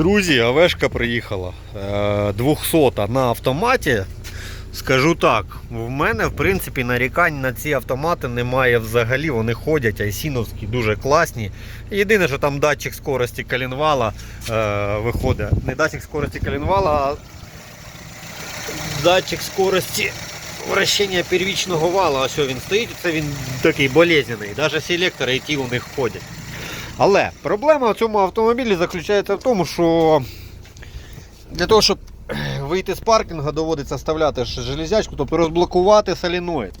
Друзі, Авешка приїхала. Е, 200 на автоматі. Скажу так, в мене в принципі нарікань на ці автомати немає взагалі. Вони ходять, айсіновські, дуже класні. Єдине, що там датчик скорості коленвала е, виходить. Не датчик скорості коленвала, а датчик скорості вращення первічного вала. Ось він стоїть, це він такий болезнений. Навіть селектори, які у них ходять. Але проблема в цьому автомобілі заключається в тому, що для того, щоб вийти з паркінгу, доводиться вставляти железячку, тобто розблокувати соліноїд.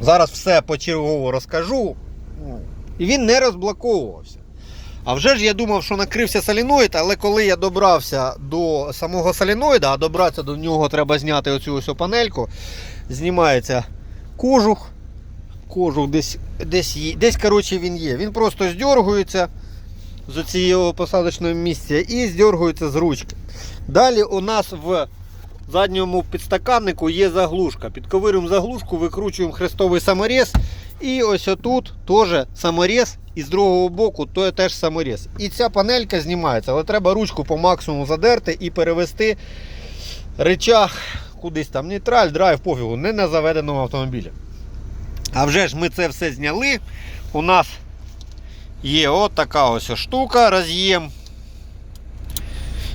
Зараз все почергово розкажу. І він не розблоковувався. А вже ж я думав, що накрився соліноїд, але коли я добрався до самого соліноїда, а добратися до нього треба зняти оцю ось панельку, знімається кожух. Кожух десь, десь, є- десь коротше, він є. Він просто здергується з цієї посадочного місця і здергується з ручки. Далі у нас в задньому підстаканнику є заглушка. Підковирюємо заглушку, викручуємо хрестовий саморіз. І ось отут теж саморіз, і з другого боку то теж саморіз. І ця панелька знімається, але треба ручку по максимуму задерти і перевести речах кудись там нейтраль, драйв, пофігу, не на заведеному автомобілі. А вже ж ми це все зняли. У нас є от така ось штука, роз'єм.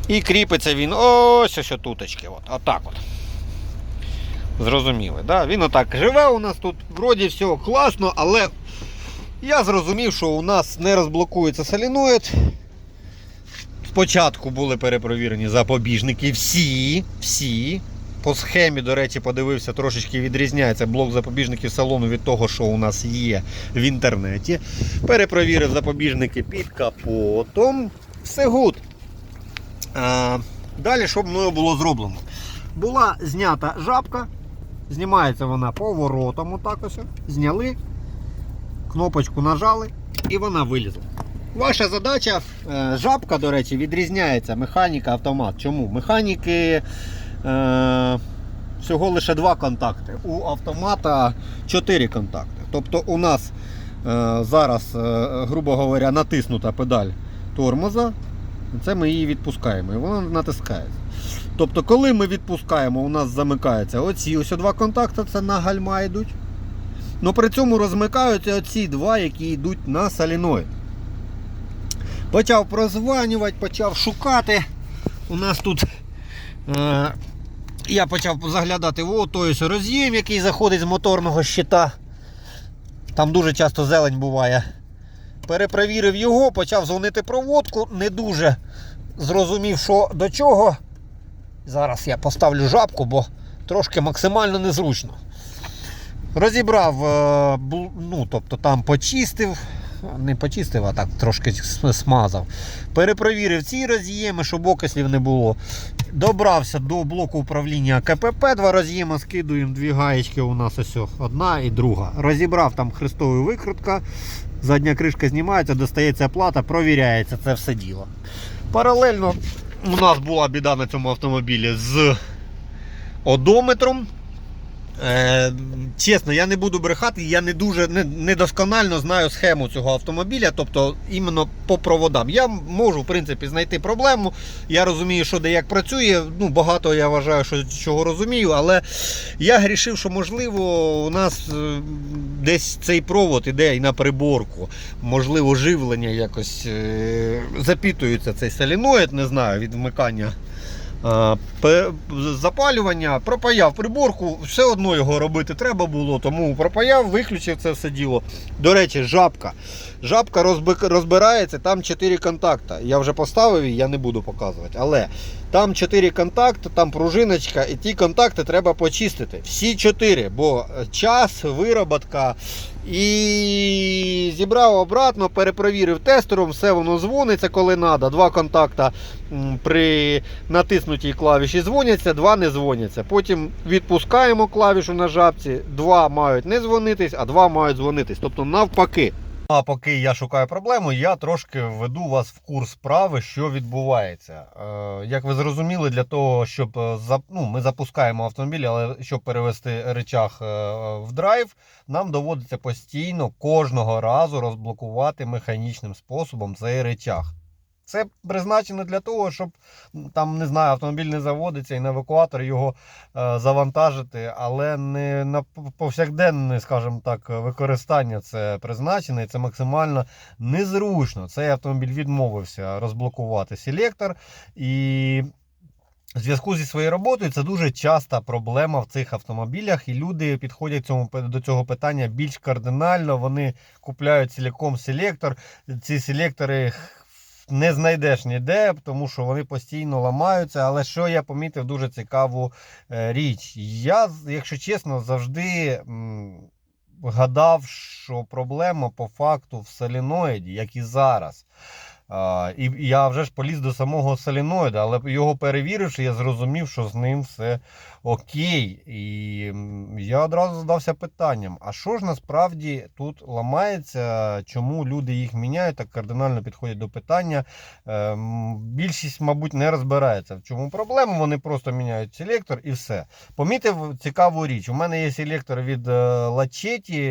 І кріпиться він ось ось туточки. От, отак от. Зрозуміли, да? Він отак живе у нас тут, вроді все класно, але я зрозумів, що у нас не розблокується соліноїд. Спочатку були перепровірені запобіжники. Всі, всі. По схемі, до речі, подивився, трошечки відрізняється блок запобіжників салону від того, що у нас є в інтернеті. Перепровірив запобіжники під капотом. Все гуд. Далі, що мною було зроблено? Була знята жабка. Знімається вона поворотом. Отак ось. Зняли, кнопочку нажали і вона вилізла. Ваша задача, е, жабка, до речі, відрізняється механіка автомат. Чому? Механіки всього лише два контакти. У автомата 4 контакти. Тобто у нас е, зараз, е, грубо говоря, натиснута педаль тормоза. Це ми її відпускаємо і вона натискається. Тобто, коли ми відпускаємо, у нас замикаються оці ось два контакти, це на гальма йдуть. Ну при цьому розмикаються оці два, які йдуть на соліноїд. Почав прозванювати, почав шукати. У нас тут е, я почав заглядати в той роз'єм, який заходить з моторного щита. Там дуже часто зелень буває. Перепровірив його, почав дзвонити проводку, не дуже зрозумів, що до чого. Зараз я поставлю жабку, бо трошки максимально незручно. Розібрав, е, ну, тобто там почистив, не почистив, а так трошки смазав. Перепровірив ці роз'єми, щоб окислів не було. Добрався до блоку управління КПП, два роз'єма скидуємо, дві гаєчки у нас ось одна і друга. Розібрав там хрестову викрутка, задня кришка знімається, достається плата, провіряється це все діло. Паралельно у нас була біда на цьому автомобілі з одометром. Е, чесно, я не буду брехати, я не дуже не, недосконально знаю схему цього автомобіля, тобто іменно по проводам. Я можу, в принципі, знайти проблему. Я розумію, що де як працює. Ну, багато я вважаю, що чого розумію, але я грішив, що можливо у нас е, десь цей провод іде і на приборку. Можливо, живлення якось е, запітується цей соліноїд, не знаю, від вмикання. Е, Запалювання, пропаяв приборку, все одно його робити треба було, тому пропаяв, виключив це все діло. До речі, жабка. Жабка розбирається, там 4 контакти. Я вже поставив її, я не буду показувати. Але там 4 контакти, там пружиночка, і ті контакти треба почистити. Всі 4, бо е, час, вироботка. І зібрав обратно, перепровірив тестером, все воно дзвониться, коли треба. Два контакта при натиснутій клавіші дзвоняться, два не дзвоняться. Потім відпускаємо клавішу на жабці, два мають не дзвонитись, а два мають дзвонитись. Тобто навпаки. А поки я шукаю проблему, я трошки введу вас в курс справи, що відбувається. Е, як ви зрозуміли, для того, щоб е, ну, ми запускаємо автомобіль, але щоб перевести речах е, в драйв, нам доводиться постійно кожного разу розблокувати механічним способом цей речах. Це призначено для того, щоб там не знаю, автомобіль не заводиться і на евакуатор його е, завантажити, але не на повсякденне, скажімо так, використання це призначено, і це максимально незручно. Цей автомобіль відмовився розблокувати селектор і. В зв'язку зі своєю роботою це дуже часта проблема в цих автомобілях, і люди підходять цьому до цього питання більш кардинально. Вони купляють цілком селектор. Ці селектори не знайдеш ніде, тому що вони постійно ламаються. Але що я помітив дуже цікаву е, річ. Я, якщо чесно, завжди гадав, що проблема по факту в соліноїді, як і зараз. А, і я вже ж поліз до самого соліноїда, але його перевіривши, я зрозумів, що з ним все окей. І я одразу задався питанням: а що ж насправді тут ламається? Чому люди їх міняють, так кардинально підходять до питання? Ем, Більшість, мабуть, не розбирається. В чому проблема? Вони просто міняють селектор і все. Помітив цікаву річ. У мене є селектор від Лачеті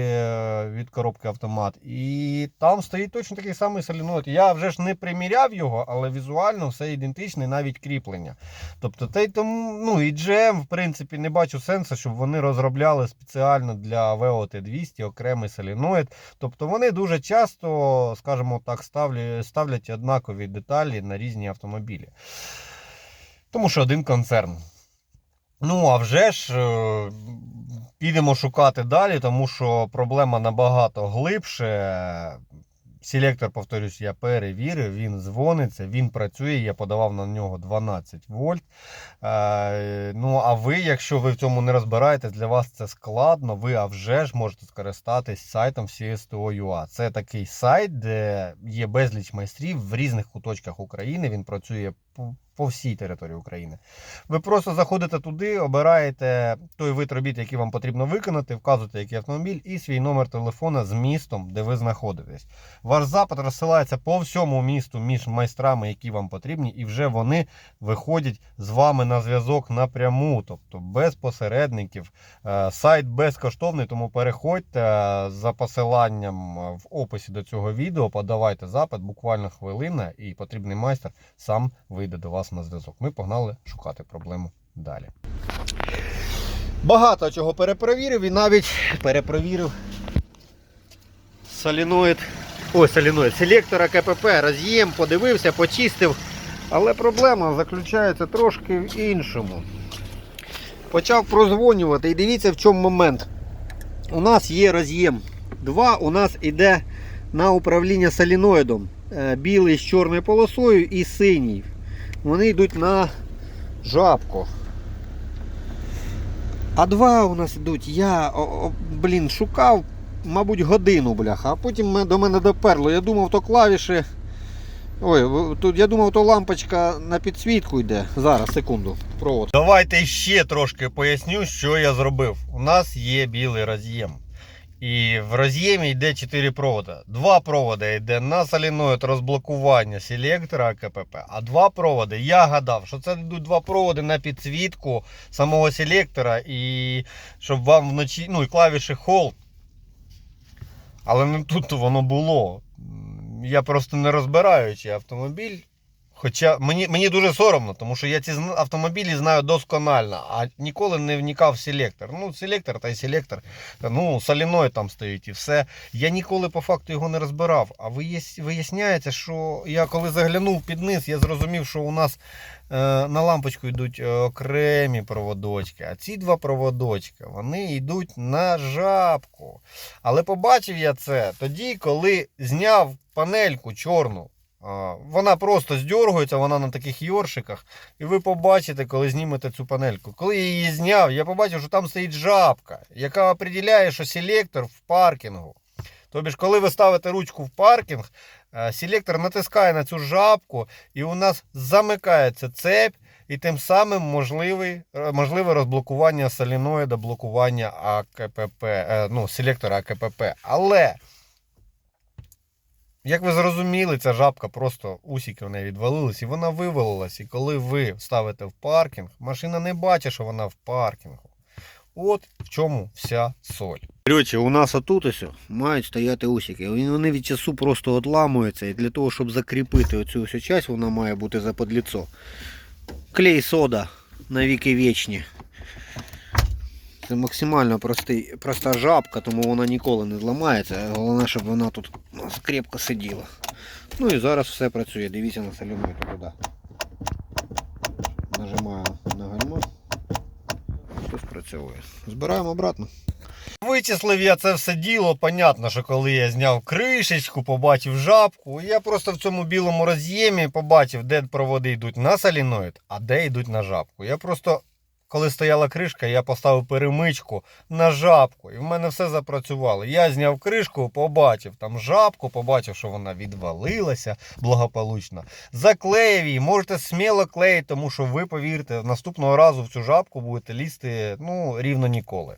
від коробки автомат, і там стоїть точно такий самий соліноїд. Я вже ж не приміряв його, але візуально все ідентичне, навіть кріплення. Тобто, та й тому, ну і GM, в принципі, не бачу сенсу, щоб вони розробляли спеціально для VOT 200 окремий соліноїд. Тобто вони дуже часто, скажімо так, ставлять, ставлять однакові деталі на різні автомобілі. Тому що один концерн. Ну, а вже ж е, підемо шукати далі, тому що проблема набагато глибше. Селектор, повторюсь, я перевірив, він дзвониться, він працює, я подавав на нього 12 вольт. Е, ну, а ви, якщо ви в цьому не розбираєтесь, для вас це складно, ви а вже ж можете скористатись сайтом CSTO.ua. Це такий сайт, де є безліч майстрів в різних куточках України. Він працює по, всій території України. Ви просто заходите туди, обираєте той вид робіт, який вам потрібно виконати, вказуєте, який автомобіль, і свій номер телефона з містом, де ви знаходитесь. Ваш запит розсилається по всьому місту між майстрами, які вам потрібні, і вже вони виходять з вами на зв'язок напряму, тобто без посередників. Е, Сайт безкоштовний, тому переходьте е, за посиланням е, в описі до цього відео, подавайте запит, буквально хвилина, і потрібний майстер сам вийде до вас на зв'язок. Ми погнали шукати проблему далі. Багато чого перепровірив і навіть перепровірив соліноїд. Ой, соліноїд, селектора КПП, роз'єм, подивився, почистив. Але проблема заключається трошки в іншому. Почав прозвонювати і дивіться в чому момент. У нас є роз'єм. Два у нас йде на управління соліноїдом. Е, Білий з чорною полосою і синій. Вони йдуть на жабку. А два у нас йдуть. Я, блін, шукав, мабуть, годину, бляха, а потім до мене доперло. Я думав, то клавіші. Ой, тут я думав, то лампочка на підсвітку йде. Зараз, секунду. Провод. Давайте ще трошки поясню, що я зробив. У нас є білий роз'єм. І в роз'ємі йде 4 провода. Два проводи йде на соліноїд розблокування селектора КПП, а два проводи. Я гадав, що це йдуть два проводи на підсвітку самого селектора, і щоб вам вночі, ну і клавіші Hold. Але не тут воно було. Я просто не розбираючи автомобіль. Хоча мені, мені дуже соромно, тому що я ці автомобілі знаю досконально, а ніколи не вникав в селектор. Ну, селектор та й селектор. Ну, соліной там стоїть і все. Я ніколи по факту його не розбирав. А виясняється, що я коли заглянув під низ, я зрозумів, що у нас е, на лампочку йдуть е, окремі проводочки. А ці два проводочки вони йдуть на жабку. Але побачив я це тоді, коли зняв панельку чорну. Вона просто здергується, вона на таких йоршиках. І ви побачите, коли знімете цю панельку. Коли я її зняв, я побачив, що там стоїть жабка, яка определяє, що селектор в паркінгу. Тобі ж, коли ви ставите ручку в паркінг, е, селектор натискає на цю жабку, і у нас замикається цепь, і тим самим можливий, е, можливе розблокування соліноїда, блокування АКПП, е, ну, селектора АКПП. Але. Як ви зрозуміли, ця жабка просто усіки в неї відвалились і вона вивалилась. І коли ви ставите в паркінг, машина не бачить, що вона в паркінгу. От в чому вся соль. Короче, у нас отут ось мають стояти усики. Вони від часу просто отламуються. І для того, щоб закріпити оцю всю часть, вона має бути за подліцо. Клей сода на віки вічні. Це максимально простий, проста жабка, тому вона ніколи не зламається. Головне, щоб вона тут крепко сиділа. Ну і зараз все працює. Дивіться на солянометр туди. Нажимаю на гальмо. Все спрацьовує. Збираємо обратно. Вичислив я це все діло. Понятно, що коли я зняв кришечку, побачив жабку, я просто в цьому білому роз'ємі побачив, де проводи йдуть на соліноїд, а де йдуть на жабку. Я просто, коли стояла кришка, я поставив перемичку на жабку, і в мене все запрацювало. Я зняв кришку, побачив там жабку, побачив, що вона відвалилася благополучно. Заклеїв її, можете сміло клеїти, тому що ви повірте, наступного разу в цю жабку будете лізти ну, рівно ніколи.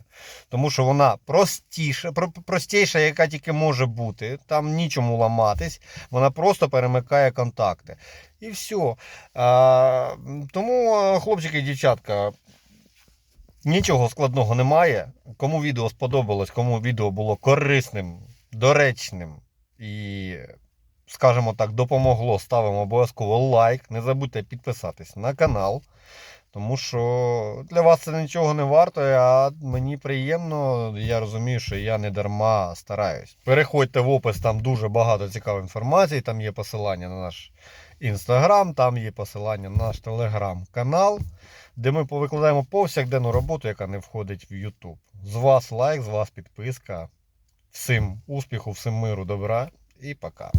Тому що вона простіша, про- простіша, яка тільки може бути. Там нічому ламатись, вона просто перемикає контакти. І все. А, тому, хлопчики і дівчатка, нічого складного немає. Кому відео сподобалось, кому відео було корисним, доречним і, скажімо так, допомогло, ставимо обов'язково лайк. Не забудьте підписатись на канал. Тому що для вас це нічого не варто, а мені приємно, я розумію, що я не дарма стараюсь. Переходьте в опис, там дуже багато цікавої інформації, там є посилання на наш інстаграм, там є посилання на наш телеграм-канал, де ми повикладаємо повсякденну роботу, яка не входить в YouTube. З вас лайк, з вас підписка. Всім успіху, всім миру, добра і пока.